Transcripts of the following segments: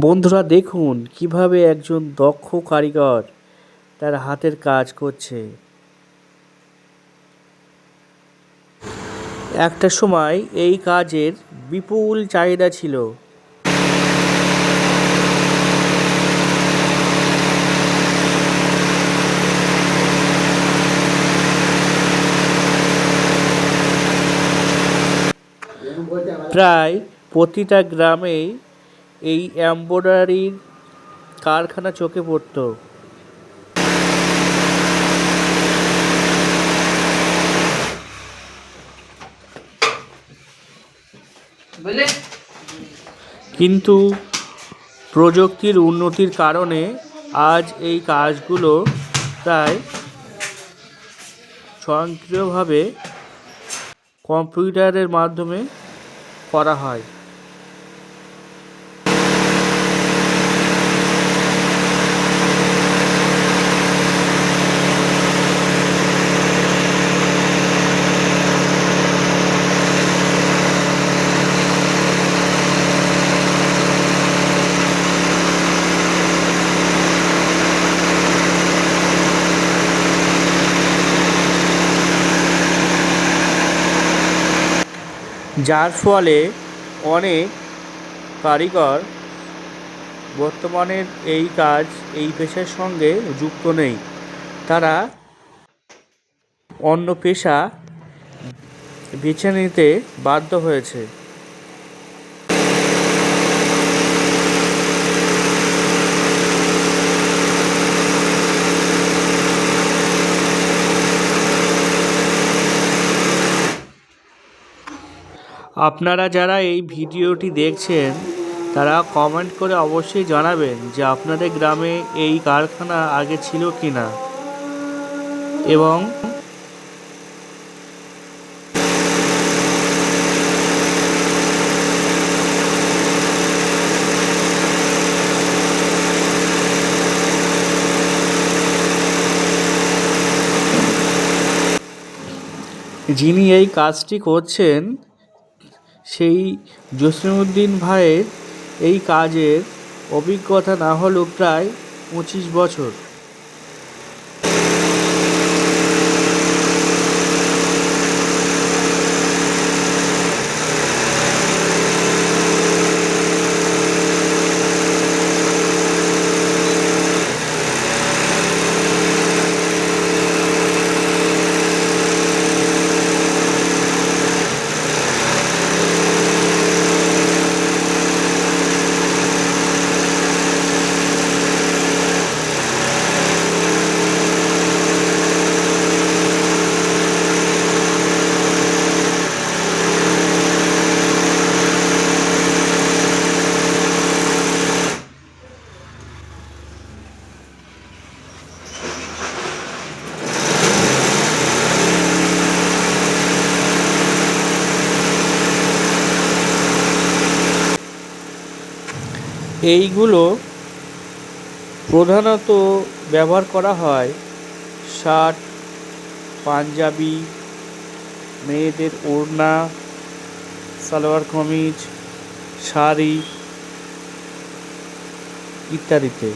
বন্ধুরা দেখুন কীভাবে একজন দক্ষ কারিগর তার হাতের কাজ করছে। একটা সময় এই কাজের বিপুল চাহিদা ছিল। প্রায় প্রতিটা গ্রামেই এই এমব্রয়ডারির কারখানা চোখে পড়তো। কিন্তু প্রযুক্তির উন্নতির কারণে আজ এই কাজগুলো প্রায় স্বয়ংক্রিয়ভাবে কম্পিউটারের মাধ্যমে করা হয়। যার ফলে অনেক কারিগর বর্তমানের এই কাজ, এই পেশার সঙ্গে যুক্ত নেই। তারা অন্য পেশা বেছে নিতে বাধ্য হয়েছে। আপনারা যারা এই ভিডিওটি দেখছেন, তারা কমেন্ট করে অবশ্যই জানাবেন যে আপনাদের গ্রামে এই কারখানা আগে ছিল কি না এবং যিনি এই কাজটি করছেন সেই জসিমউদ্দিন ভাইয়ের এই কাজের অভিজ্ঞতা না হলেও প্রায় পঁচিশ বছর। এইগুলো প্রধানত ব্যবহার করা হয় শার্ট পাঞ্জাবি মেয়েদের ওড়না সালোয়ার কামিজ শাড়ি ইত্যাদিতে।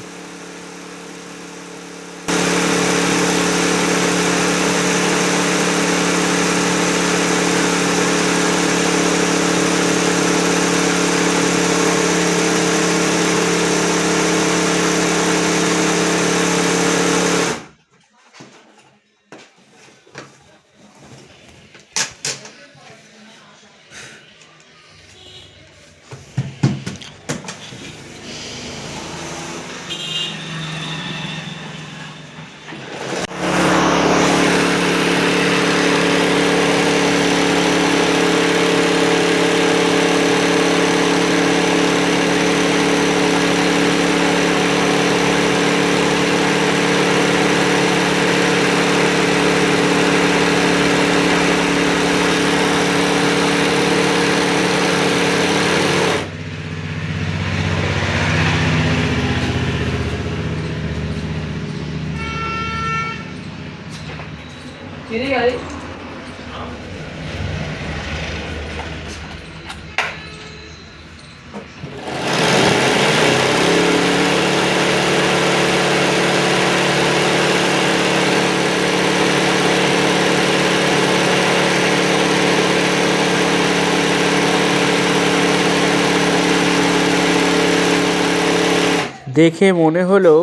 দেখে মনে হলেও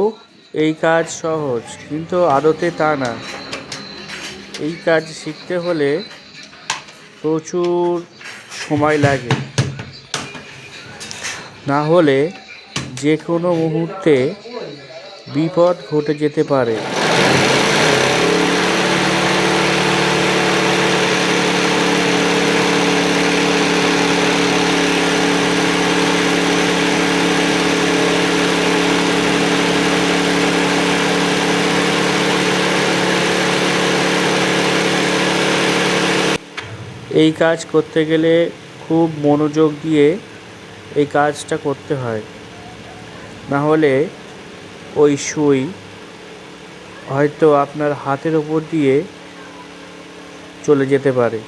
এই কাজ সহজ কিন্তু আদতে তা না। এই কাজ শিখতে হলে প্রচুর সময় লাগে। না হলে যে কোনো মুহূর্তে বিপদ ঘটে যেতে পারে। এই কাজ করতে গেলে খুব মনোযোগ দিয়ে এই কাজটা করতে হয়। না হলে ওই সুই হয়তো আপনার হাতের ওপর দিয়ে চলে যেতে পারে।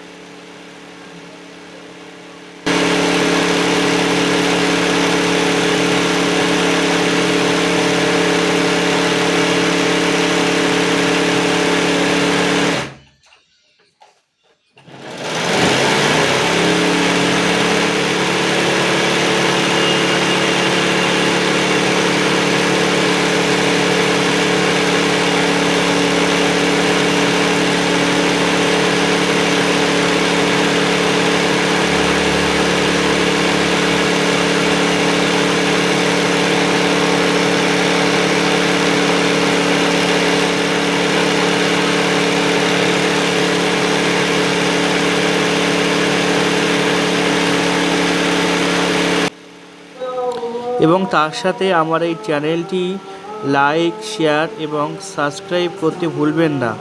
এবং তার সাথে আমার এই চ্যানেলটি লাইক শেয়ার এবং সাবস্ক্রাইব করতে ভুলবেন না।